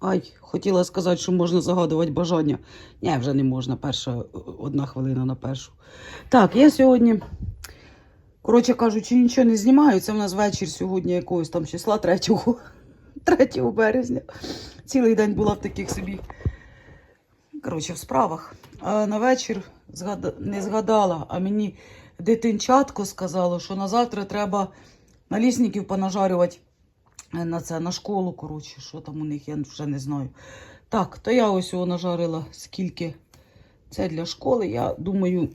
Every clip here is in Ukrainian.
Ай, хотіла сказати, що можна загадувати бажання. Ні, вже не можна. Перша е, одна хвилина на першу. Так, я сьогодні, коротше кажучи, нічого не знімаю. Це в нас вечір сьогодні якогось там числа 3, 3 березня. Цілий день була в таких собі. Коротше, в справах. А на вечір не згадала, а мені дитинчатко сказало, що на завтра треба налісників понажарювати на це, на школу, коротше, що там у них, я вже не знаю. Так, то я ось його нажарила, скільки це для школи. Я думаю,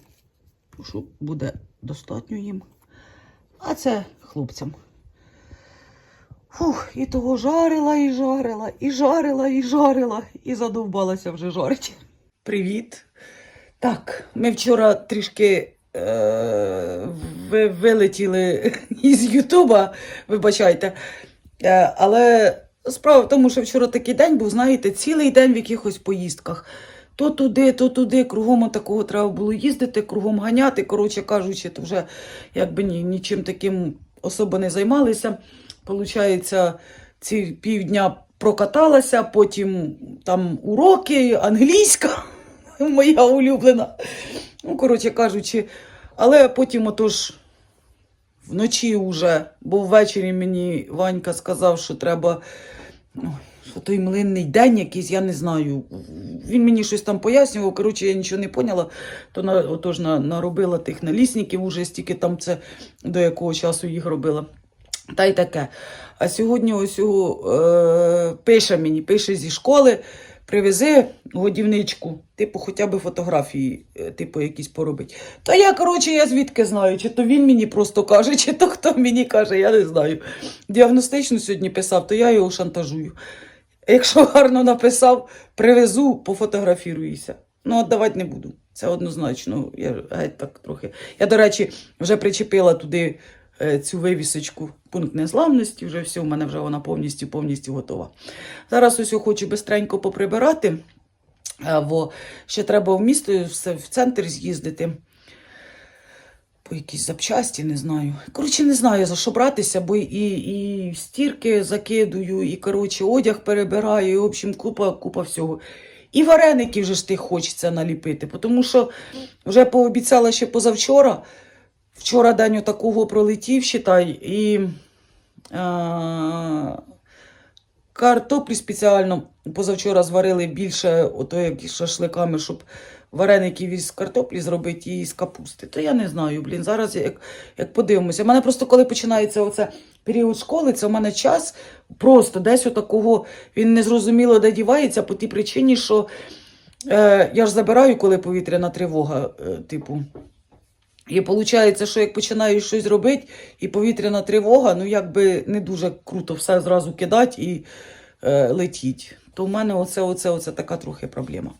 що буде достатньо їм. А це хлопцям. Фух, і того жарила, і жарила, і жарила, і жарила, і задовбалася вже жарити. Привіт. Так, ми вчора трішки е, ви, вилетіли із Ютуба, вибачайте. Е, але справа в тому, що вчора такий день був, знаєте, цілий день в якихось поїздках. То туди, то туди, кругом такого треба було їздити, кругом ганяти. Коротше кажучи, то вже якби ні, нічим таким особо не займалися. Получається, ці півдня прокаталася, потім там уроки, англійська, моя улюблена. Ну, коротше кажучи, але потім отож вночі вже, бо ввечері мені Ванька сказав, що треба. Ну, що той млинний день якийсь, я не знаю. Він мені щось там пояснював. Коротше, я нічого не поняла. То на, отож на, наробила тих налісників, уже стільки там це до якого часу їх робила. Та й таке. А сьогодні ось е, пише мені, пише зі школи, привези годівничку, типу, хоча б фотографії, е, типу, якісь поробить. Та я, коротше, я звідки знаю, чи то він мені просто каже, чи то хто мені каже, я не знаю. Діагностично сьогодні писав, то я його шантажую. Якщо гарно написав, привезу, пофотографіруюся. Ну, віддавати не буду. Це однозначно. Я геть так трохи. Я, до речі, вже причепила туди е, цю вивісочку пункт незламності. Вже все, у мене вже вона повністю повністю готова. Зараз ось я хочу бистренько поприбирати, е, бо ще треба в місто в центр з'їздити. По якісь запчасті, не знаю. Коротше, не знаю, за що братися, бо і, і стірки закидую, і коротше, одяг перебираю, і, в общем, купа, купа всього. І вареники вже ж тих хочеться наліпити, тому що вже пообіцяла ще позавчора. Вчора день отакого пролетів, считай, і а, картоплі спеціально позавчора зварили більше, ото як шашликами, щоб вареників із картоплі зробити і з капусти. То я не знаю, блін, зараз як, як подивимося. У мене просто коли починається оце період школи, це у мене час просто десь отакого, він незрозуміло де дівається по тій причині, що е, я ж забираю, коли повітряна тривога, е, типу. І виходить, що як починаєш щось робити, і повітряна тривога, ну якби не дуже круто все зразу кидати і е, летіть. То в мене оце, оце, оце така трохи проблема.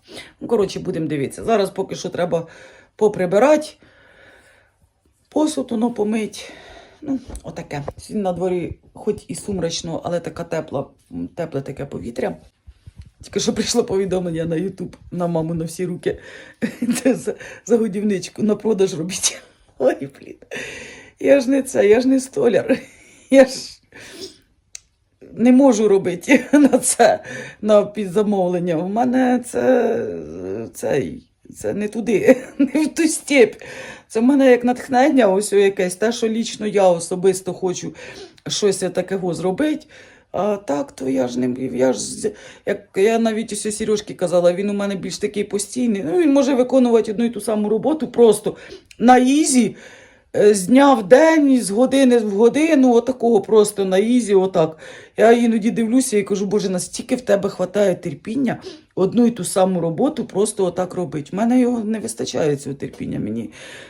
Ну, коротше, будемо дивитися. Зараз поки що треба поприбирати, посуд воно помить. Ну, отаке. На дворі, хоч і сумрачно, але така тепла, тепле таке повітря. Тільки що прийшло повідомлення на Ютуб на маму на всі руки. Це за, за годівничку на продаж робіть. Ой, блін. Я ж не це, я ж не столяр. Я ж не можу робити на це, на підзамовлення. У мене це, цей, це не туди, не в ту степь. Це в мене як натхнення, ось якесь, те, що лічно я особисто хочу щось такого зробити. А так, то я ж не я ж як я навіть ось Сережки казала, він у мене більш такий постійний. Ну, він може виконувати одну і ту саму роботу просто на ізі, е, з дня в день, з години в годину, отакого просто на ізі, отак. Я іноді дивлюся і кажу, Боже, настільки в тебе вистачає терпіння одну і ту саму роботу просто отак робити. У мене його не вистачає цього терпіння. Мені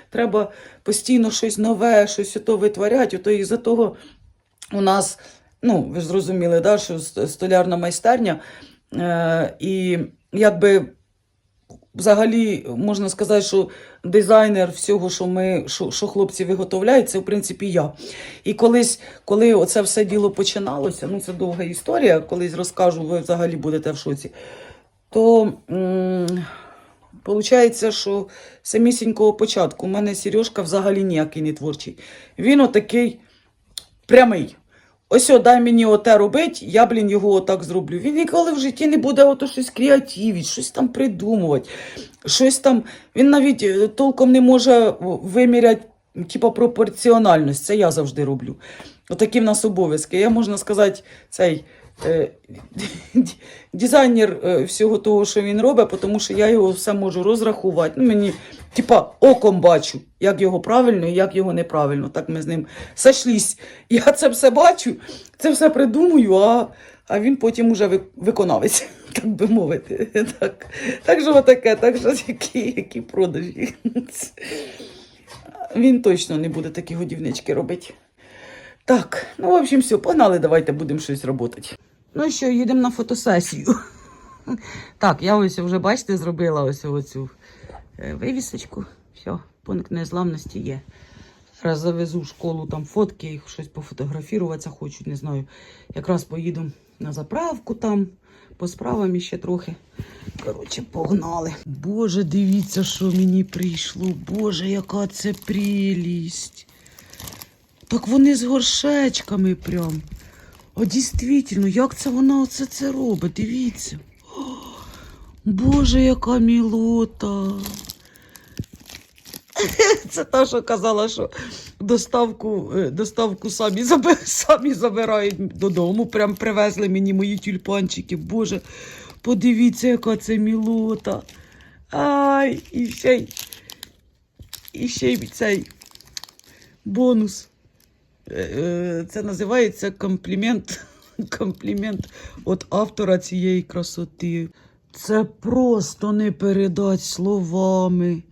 треба постійно щось нове, щось ото витворяти. Ото із-за того у нас, ну, ви ж зрозуміли, да, що столярна майстерня. Е, і якби взагалі можна сказати, що дизайнер всього, що ми, що, що хлопці виготовляють, це в принципі я. І колись, коли оце все діло починалося, ну це довга історія, колись розкажу, ви взагалі будете в шоці. То м- Получається, що самісінького початку у мене Сережка взагалі ніякий не творчий. Він отакий прямий. Ось дай мені оте робить, я, блін, його отак зроблю. Він ніколи в житті не буде ото щось креативити, щось там придумувати, щось там. Він навіть е, толком не може виміряти, типа, пропорціональність. Це я завжди роблю. Отакі в нас обов'язки. Я, можна сказати, цей дизайнер е, всього того, що він робить, тому що я його все можу розрахувати. Ну, мені, типа, оком бачу, як його правильно і як його неправильно. Так ми з ним сошлись. Я це все бачу, це все придумую, а, а він потім уже виконавець, так би мовити. Так, так що отаке, так що які, які продажі. Він точно не буде такі годівнички робити. Так, ну, в общем, все, погнали, давайте будемо щось робити. Ну що, їдемо на фотосесію. Так, я ось вже, бачите, зробила ось оцю е, вивісочку. Все, пункт незламності є. Зараз завезу в школу там фотки, щось пофотографіруватися хочуть, не знаю. Якраз поїду на заправку там, по справам іще трохи. Коротше, погнали. Боже, дивіться, що мені прийшло. Боже, яка це прелість. Так вони з горшечками прям. А дійсно, як це вона оце це робить? Дивіться. О, Боже, яка мілота. Це та, що казала, що доставку, е, доставку самі, самі забирають додому. Прям привезли мені мої тюльпанчики. Боже, подивіться, яка це мілота. Ай, і ще й, і ще й цей бонус. Е, Це називається комплімент. Комплімент від автора цієї красоти. Це просто не передать словами.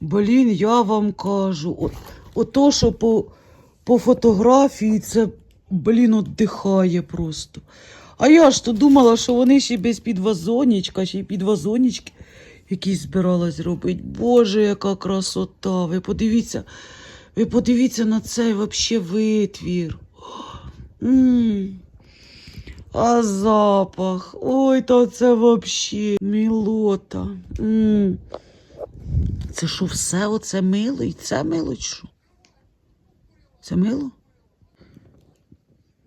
Блін, я вам кажу, от, ото, що по, по фотографії, це, блін, отдихає просто. А я ж то думала, що вони ще без підвазонічка, ще й підвазонічки якісь збиралась робити. Боже, яка красота! Ви подивіться, ви подивіться на цей вообще витвір. М. А запах. Ой, та це вообще мілота. М. Це що, все оце мило? І це мило що? Це мило?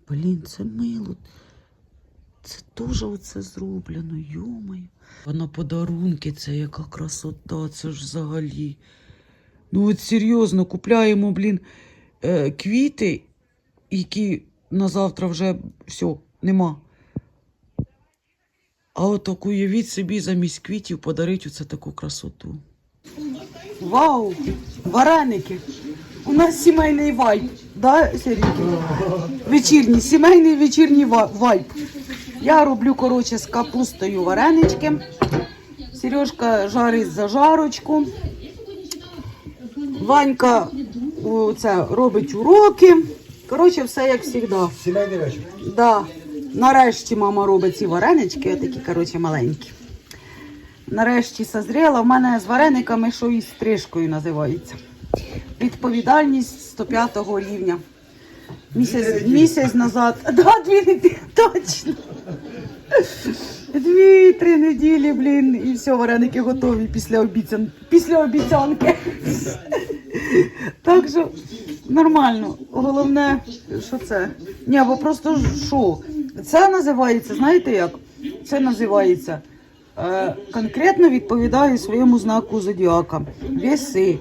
Блін, це мило. Це теж оце зроблено, йомаю. На подарунки це яка красота, це ж взагалі. Ну от серйозно, купляємо, блін, е, квіти, які на завтра вже все, нема. А от так уявіть собі замість квітів подарить оце таку красоту. Вау! Вареники! У нас сімейний вайб, да? Вечірній, сімейний вечірній ва- вайб. Я роблю, коротше, з капустою варенички. Сережка жарить зажарочку. Ванька це, робить уроки. Коротше, все як завжди. Сімейний вечір. Да. Нарешті мама робить ці варенички, такі, коротше, маленькі. Нарешті созріла. У мене з варениками, що із стрижкою називається. Відповідальність 105 рівня. Місяць, місяць назад. Да, дві неділі, точно. Дві-три неділі, блін, і все, вареники готові після, обіцян... після обіцянки. Так що нормально. Головне, що це? Ні, бо просто що? Це називається, знаєте як? Це називається е, конкретно відповідаю своєму знаку зодіака. Веси.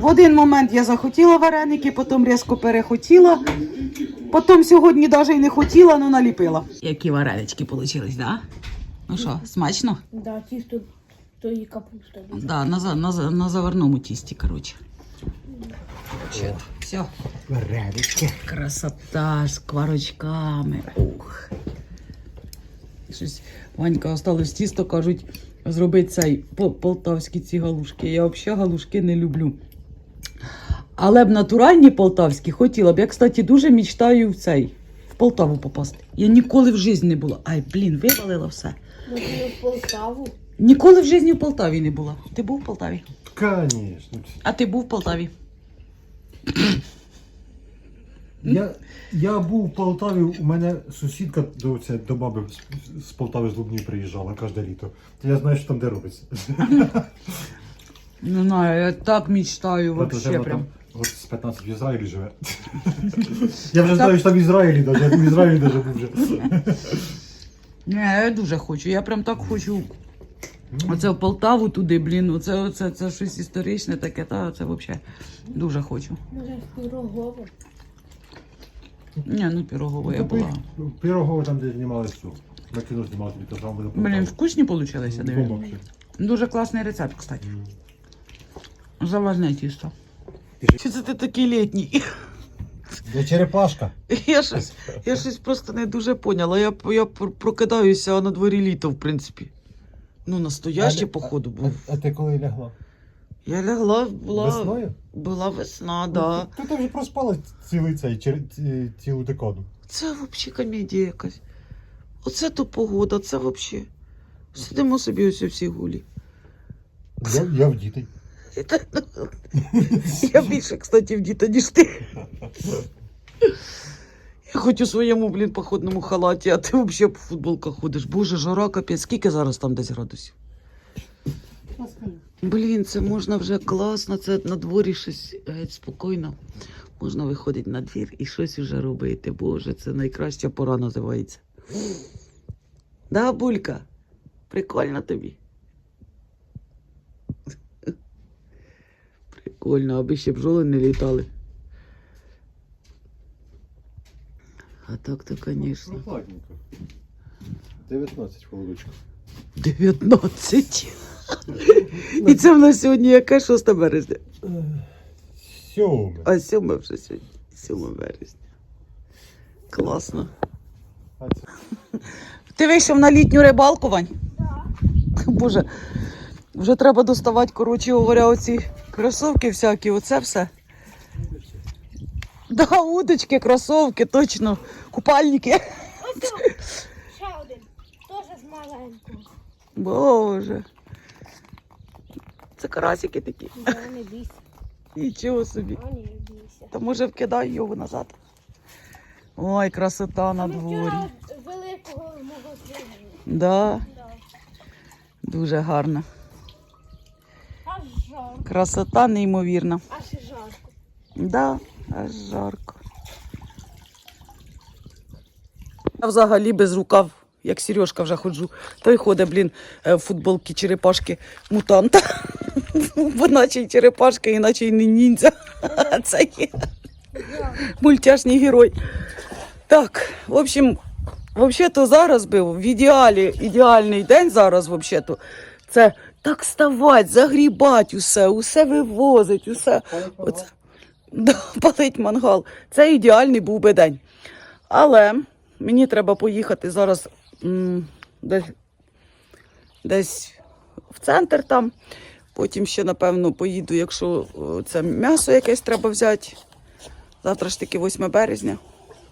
В один момент я захотіла вареники, потім різко перехотіла. Потім сьогодні навіть і не хотіла, але наліпила. Які варенички вийшли, так? Да? Ну що, смачно? Да, тісто то і капуста. Да, на, на, на заварному тісті, коротше. Все. Варенички. Красота з кварочками. Ух. Щось Ванька осталось тісто, кажуть, зробити цей полтавські ці галушки. Я взагалі галушки не люблю. Але б натуральні полтавські хотіла б. Я, кстати, дуже мечтаю в цей в Полтаву попасти. Я ніколи в житті не була. Ай, блін, вивалила все. Можна в Полтаву. Ніколи в житті в Полтаві не була. Ти був в Полтаві? Конечно. А ти був в Полтаві? Я, я був в Полтаві, у мене сусідка до, це, до баби з, з Полтави з Лубні приїжджала кожне літо. То я знаю, що там де робиться. Не знаю, я так мечтаю вообще вона прям. там От з 15 в Ізраїлі живе. Я вже знаю, що там в Ізраїлі навіть. Я в Ізраїлі навіть був вже. Ні, я дуже хочу. Я прям так хочу. Оце в Полтаву туди, блін. Оце, оце це щось історичне таке, та це взагалі дуже хочу. Пирогово. Ні, ну пірогово я була. Пирогово там, де знімали цю. На кіно знімали, то там буде Блін, вкусні получилися, Бомба дивіться. Дуже класний рецепт, кстати. Заварне тісто. Чи це ти такий літній? Де черепашка? Я щось, я щось просто не дуже поняла. Я, я прокидаюся, а на дворі літо, в принципі. Ну, настояще, Але- походу, був. А ти коли лягла? Я лягла, була, Весною? була весна, да. Ти, ти вже проспала цілий цей, ці- цілу декаду. Це взагалі комедія якась. Оце то погода, це взагалі. Сидимо собі ось всі гулі. Я, я в. І та- Я більше, кстати, в діта, ніж ти. Я хоч у своєму, блін, походному халаті, а ти взагалі по футболках ходиш. Боже, жара капець. Скільки зараз там десь градусів? Блін, це можна вже класно, це на дворі щось геть спокійно. Можна виходити на двір і щось вже робити. Боже, це найкраща пора називається. Да, булька? Прикольно тобі. Прикольно, аби ще бджоли не літали. А так то, звісно. Прохладненько. 19 холодочка. 19. І це в нас сьогодні яке 6 березня. Сьоме. А 7 вже сьогодні. 7 березня. Класно. Ти вийшов на літню рибалку, Вань? Боже, вже треба доставати, коротше говоря, оці кросовки всякі, оце все. Да, удочки, кросовки, точно. Купальники. Ось ще один. Теж з маленького. Боже. Це карасики такі. Да, не бійся. Нічого собі. Не бійся. Та може вкидай його назад. Ой, красота на дворі. великого. Да, Да. дуже гарно. Аж жарко. Красота неймовірна. Аж жарко. Да, аж жарко. Я взагалі без рукав, як Сережка вже ходжу. Той ходить, блін, е, в футболки черепашки мутанта. Бо наче й черепашка, іначе й не ніндзя. Це є мультяшний герой. Так, в общем, взагалі-то зараз був в ідеалі, ідеальний день зараз, взагалі-то. Це так ставати, загрібати усе, усе вивозить, усе. Оце. Палить мангал. Це ідеальний був би день. Але мені треба поїхати зараз м, десь, десь в центр там. Потім ще, напевно, поїду, якщо це м'ясо якесь треба взяти. Завтра ж таки 8 березня.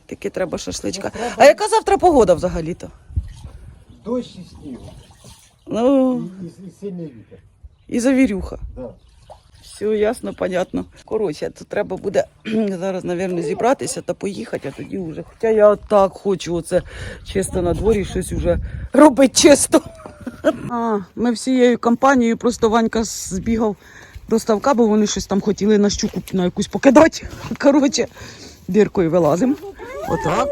Таки треба шашличка. А яка завтра погода взагалі-то? дощ і сніг. Ну, І, і, і сильний вітер. і завірюха. Да. Все ясно, понятно. Коротше, то треба буде зараз, мабуть, зібратися та поїхати, а тоді вже. Хоча я так хочу оце чисто на дворі щось вже робити чисто. А, ми всією компанією, просто Ванька збігав до ставка, бо вони щось там хотіли на щуку на якусь покидати. Коротше, діркою вилазимо. Отак.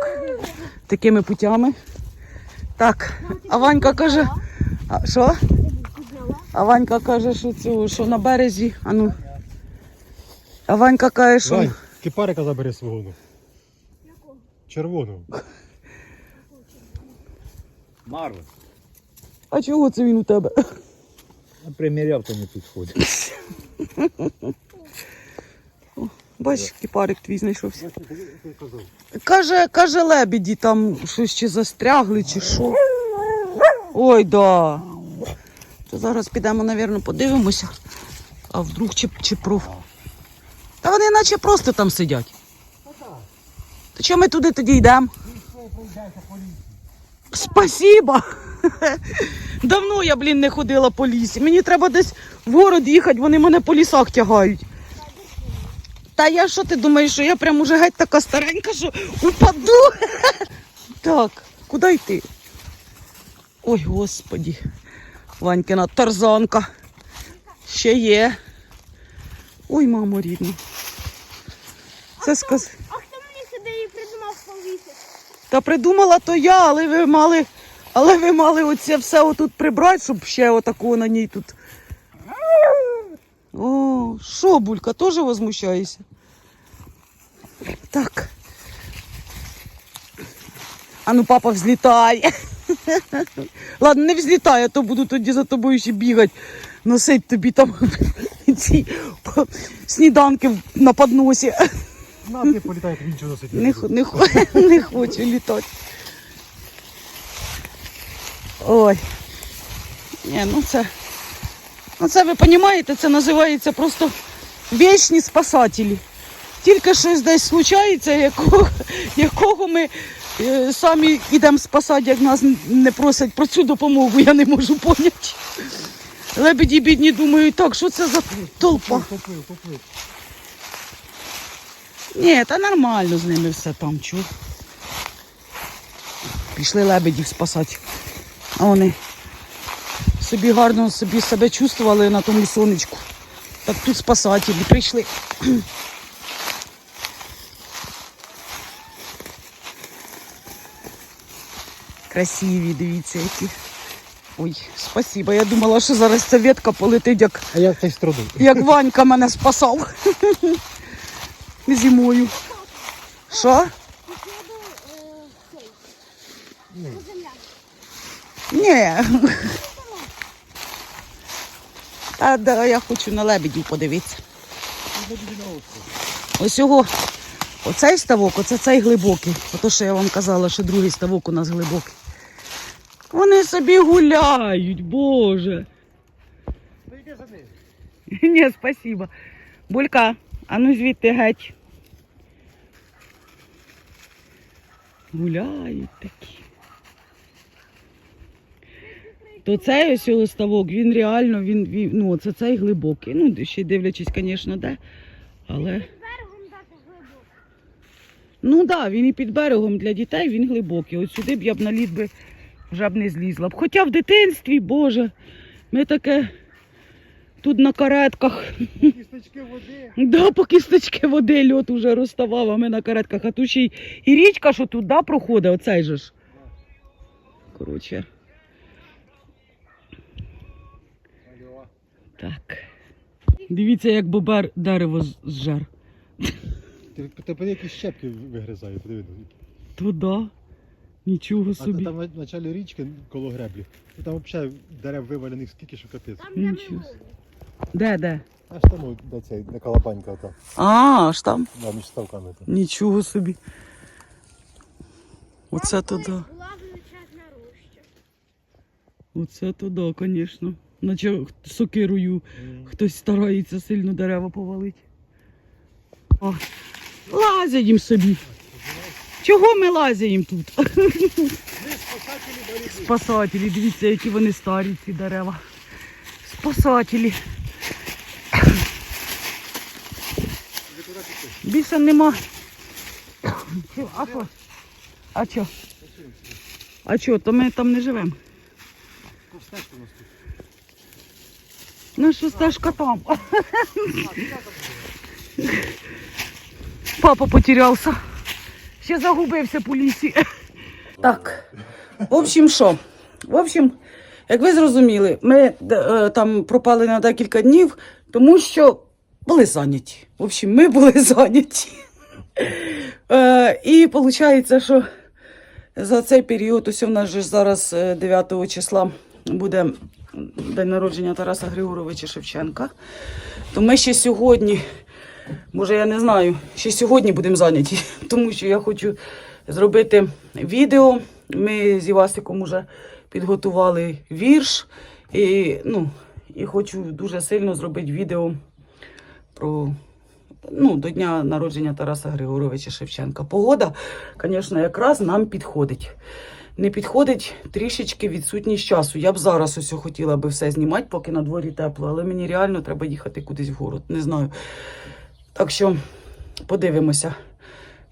Такими путями. Так, а Ванька каже, а що? А Ванька каже, що, цю, що на березі. А, ну. а Ванька каже, що. Вань, кипарика забери свого. Червоного. Марвин. А чого це він у тебе? Приміряв, то не підходить. Бачиш, кіпарик твій знайшовся. Каже, каже, лебеді там щось чи застрягли, чи що. Ой, да. Зараз підемо, напевно, подивимося. А вдруг чи, чи про. Та вони наче просто там сидять. То чого ми туди тоді йдемо? Спасіба. Давно я, блін, не ходила по лісі. Мені треба десь в город їхати, вони мене по лісах тягають. Та я що ти думаєш, що я прям уже геть така старенька, що упаду? Так, куди йти? Ой, господі. Ванькина тарзанка. Ще є. Ой, мамо рідна. Це сказ... А хто мені сюди її придумав повісити? Та придумала то я, але ви мали. Але ви мали оце все отут прибрати, щоб ще отакого на ній тут. О, що, булька, теж возмущаєшся? Так. А ну папа взлітає. Ладно, не взлітає, а то буду тоді за тобою ще бігати. Носить тобі там ці сніданки на подносі. На ти політай, тобі нічого носити. Не, не, не хочу літати. Ой. Ні, ну це. Ну це ви розумієте, це називається просто вічні спасателі. Тільки щось десь случається, якого, якого ми е, самі йдемо спасати, як нас не просять про цю допомогу, я не можу поняти. Лебеді бідні думають, так, що це за толпа? Ні, та нормально з ними все там, чув. Пішли лебедів спасати. А вони собі гарно собі себе чувствували на тому сонечку. Так тут спасателі прийшли. Красиві, дивіться, які. Ой, спасибо. Я думала, що зараз ця ветка полетить, як А я цей страду. як Ванька мене спасав зимою. Що? Ні. Та да, я хочу на лебедів подивитися. Ось його, оцей ставок, оце цей глибокий. Ото що я вам казала, що другий ставок у нас глибокий. Вони собі гуляють, Боже. Ні, спасибо. Булька, а ну звідти геть. Гуляють такі. То цей ось його ставок, він реально, він, він ну, це цей глибокий. Ну, ще дивлячись, звісно, де. Але. Ну так, да, він і під берегом для дітей він глибокий. От сюди б я б на лід би вже б не злізла. б. Хоча в дитинстві, Боже, ми таке тут на каретках. Кісточки води. Да, по кісточки води льот уже розставав, а ми на каретках. А тут ще й і річка, що тут да, проходить, оцей же ж. Коротше. Так. Дивіться, як бобер дерево зжер. Ти тебе якісь щепки вигризає, подиви. Туди. Нічого А собі. там на началі річки коло греблі. І там взагалі дерев вивалених скільки, що капець. Там, де ми Нічого. Де, де? Аж там, от, де цей, де колобанька та, А, аж там. да, між ставками. Та. Нічого собі. Оце Там туди. колись Була величезна роща. Оце туди, звісно. Наче сокирою хтось старається сильно дерева повалити. О, лазять їм собі. Чого ми лазяємо тут? Спасателі, дивіться, які вони старі, ці дерева. Спасателі. Більше нема. А що? А що? А що, то ми там не живемо? Наша стежка там. Папа потерявся. Ще загубився по лісі. Так. В общем, що? В общем, як ви зрозуміли, ми е, там пропали на декілька днів, тому що були зайняті. В общем, ми були зайняті. Е, і виходить, що за цей період, ось у нас же зараз е, 9 числа буде день народження Тараса Григоровича Шевченка. То ми ще сьогодні, може я не знаю, ще сьогодні будемо зайняті, тому що я хочу зробити відео. Ми з Івасиком вже підготували вірш. І, ну, і хочу дуже сильно зробити відео про ну, до дня народження Тараса Григоровича Шевченка. Погода, звісно, якраз нам підходить. Не підходить трішечки відсутність часу. Я б зараз ось хотіла би все знімати, поки на дворі тепло, але мені реально треба їхати кудись в город. Не знаю. Так що подивимося,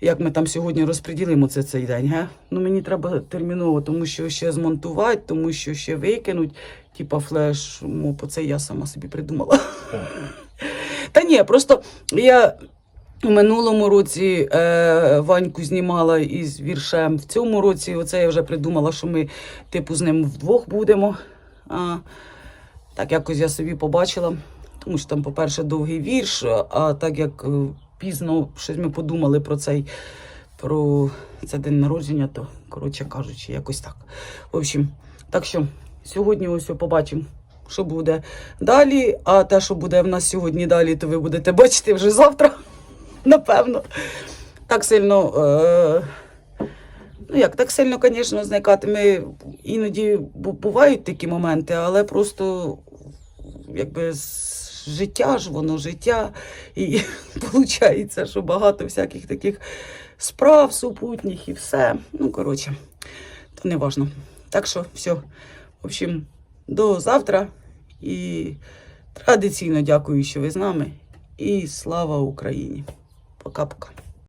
як ми там сьогодні розподілимо це цей день. Ге? Ну мені треба терміново, тому що ще змонтувати, тому що ще викинуть. Типа флеш, мопо, це я сама собі придумала. Та ні, просто я У минулому році е, Ваньку знімала із віршем. В цьому році оце я вже придумала, що ми, типу, з ним вдвох будемо. А, так якось я собі побачила. Тому що там, по-перше, довгий вірш, а так як е, пізно щось ми подумали про цей про це день народження, то, коротше кажучи, якось так. В общем, так що сьогодні ось побачимо, що буде далі. А те, що буде в нас сьогодні далі, то ви будете бачити вже завтра, напевно. Так сильно. Е- Ну як, так сильно, звісно, зникати. Іноді бувають такі моменти, але просто якби життя ж воно життя. І виходить, що багато всяких таких справ супутніх і все. Ну, коротше, то не важно. Так що все. В общем, до завтра. І традиційно дякую, що ви з нами. І слава Україні! Пока-пока.